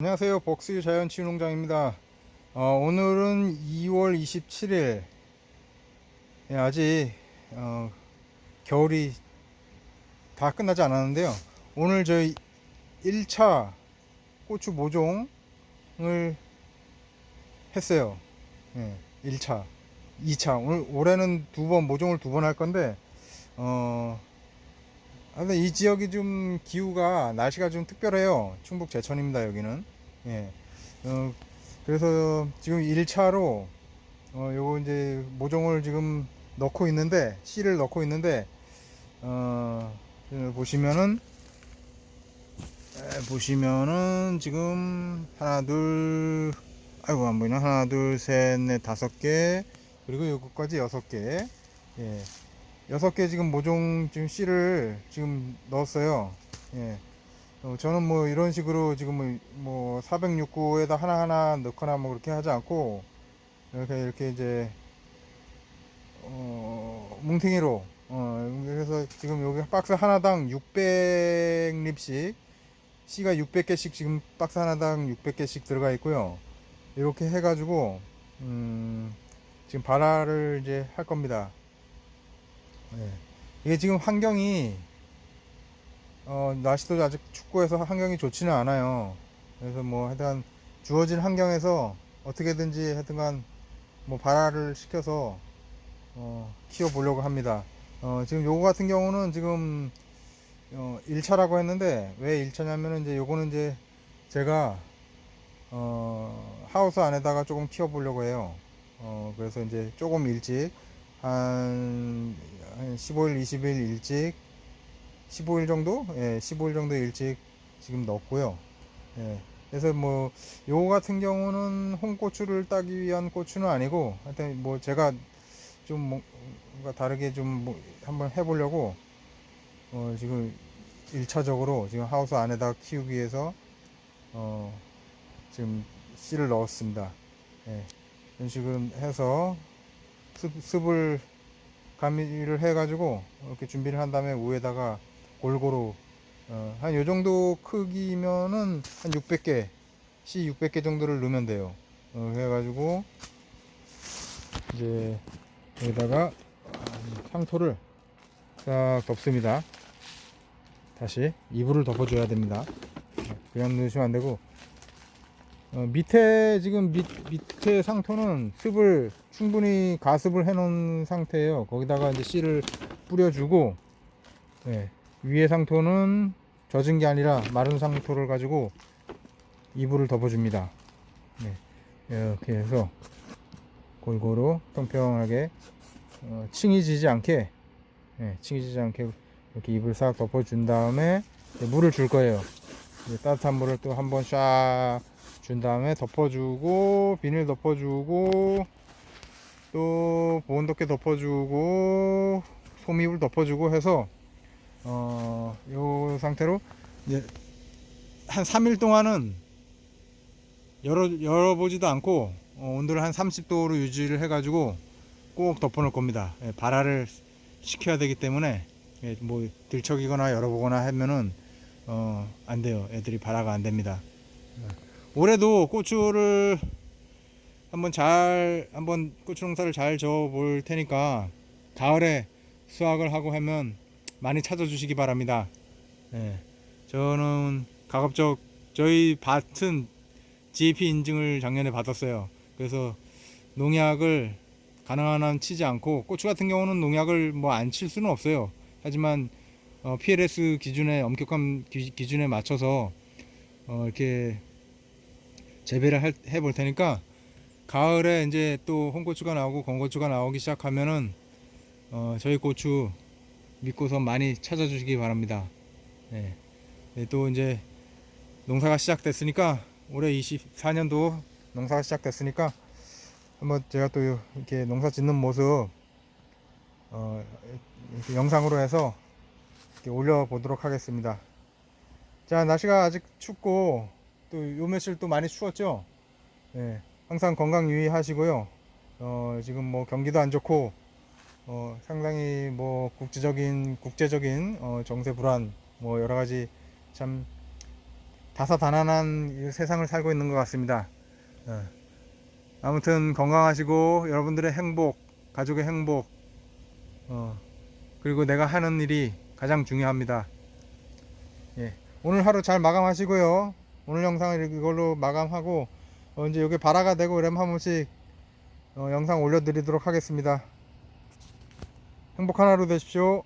안녕하세요. 복수유 자연치유농장입니다. 어, 오늘은 2월 27일. 예, 아직 어, 겨울이 다 끝나지 않았는데요. 오늘 저희 1차 고추 모종을 했어요. 예, 1차, 2차. 오늘 올해는 두 번 모종을 두 번 할 건데 어, 아, 근데 이 지역이 좀 기후가 날씨가 좀 특별해요. 충북 제천입니다. 여기는. 예. 어, 그래서 지금 1차로 어, 요거 이제 모종을 지금 넣고 있는데 씨를 넣고 있는데 어, 그 보시면은 에, 보시면은 지금 하나 둘 아이고 안 보이나 하나 둘 셋 넷 다섯 개 그리고 요거까지 여섯 개 예. 여섯 개 지금 모종 지금 씨를 지금 넣었어요. 예. 어, 저는 뭐 이런 식으로 지금 뭐 469에다 하나하나 넣거나 뭐 그렇게 하지 않고 이렇게 이렇게 이제 어, 뭉탱이로 어, 그래서 지금 여기 박스 하나당 600립씩 씨가 600개씩 지금 박스 하나당 600개씩 들어가 있고요. 이렇게 해가지고 음, 지금 발화를 이제 할 겁니다. 예. 이게 지금 환경이 어, 날씨도 아직 춥고 해서 환경이 좋지는 않아요. 그래서 뭐 하여튼 주어진 환경에서 어떻게든지 하여튼간 뭐 발화를 시켜서 어, 키워 보려고 합니다. 어, 지금 요거 같은 경우는 지금 어, 1차라고 했는데 왜 1차냐면은 이제 요거는 이제 제가 어, 하우스 안에다가 조금 키워 보려고 해요. 어, 그래서 이제 조금 일찍 한, 한 15일, 20일 일찍 15일 정도? 예, 15일 정도 일찍 지금 넣었고요. 예. 그래서 뭐 요거 같은 경우는 홍고추를 따기 위한 고추는 아니고 하여튼 뭐 제가 좀 뭔가 다르게 좀 뭐 한번 해보려고 어 지금 1차적으로 지금 하우스 안에다 키우기 위해서 어 지금 씨를 넣었습니다. 예. 이런 식으로 해서 습, 습을 가미를 해가지고 이렇게 준비를 한 다음에 위에다가 골고루 어, 한 요 정도 크기면은 한 600개 C 600개 정도를 넣으면 돼요. 어, 그래가지고 이제 여기다가 상토를 싹 덮습니다. 다시 이불을 덮어줘야 됩니다. 그냥 넣으시면 안 되고 어, 밑에 지금 밑, 밑에 상토는 습을 충분히 가습을 해 놓은 상태예요. 거기다가 이제 씨를 뿌려주고 네, 위에 상토는 젖은 게 아니라 마른 상토를 가지고 이불을 덮어줍니다. 네, 이렇게 해서 골고루 평평하게 어, 층이 지지 않게 네, 층이 지지 않게 이렇게 이불 싹 덮어준 다음에 물을 줄 거예요. 따뜻한 물을 또 한번 샥 준 다음에 덮어주고 비닐 덮어주고 또 보온 덮개 덮어주고 솜잎을 덮어주고 해서 어, 요 상태로 이제 한 3일 동안은 열어 열어보지도 않고 어, 온도를 한 30도로 유지를 해가지고 꼭 덮어놓을 겁니다. 예, 발화를 시켜야 되기 때문에 예, 뭐 들척이거나 열어보거나 하면은 어, 안 돼요. 애들이 발화가 안 됩니다. 예. 올해도 고추를 한번 잘 한번 고추 농사를 잘 저어 볼 테니까 가을에 수확을 하고 하면 많이 찾아주시기 바랍니다. 예, 저는 가급적 저희 밭은 GAP 인증을 작년에 받았어요. 그래서 농약을 가능한 한 치지 않고 고추 같은 경우는 농약을 뭐 안 칠 수는 없어요. 하지만 어, PLS 기준에 엄격한 기, 기준에 맞춰서 어, 이렇게 재배를 할, 해볼 테니까 가을에 이제 또 홍고추가 나오고 건고추가 나오기 시작하면은 어, 저희 고추 믿고서 많이 찾아주시기 바랍니다. 네. 네, 또 이제 농사가 시작됐으니까 올해 24년도 농사가 시작됐으니까 한번 제가 또 이렇게 농사 짓는 모습 어, 영상으로 해서 올려보도록 하겠습니다. 자 날씨가 아직 춥고 또 요 며칠 또 많이 추웠죠. 네, 항상 건강 유의하시고요. 어, 지금 뭐 경기도 안 좋고 어, 상당히 뭐 국제적인 국제적인 어, 정세 불안 뭐 여러 가지 참 다사다난한 이 세상을 살고 있는 것 같습니다. 어. 아무튼 건강하시고 여러분들의 행복, 가족의 행복, 어, 그리고 내가 하는 일이 가장 중요합니다. 예. 오늘 하루 잘 마감하시고요. 오늘 영상을 이걸로 마감하고 어, 이제 여기 발화가 되고 이러면 한 번씩 어, 영상 올려드리도록 하겠습니다. 행복한 하루 되십시오.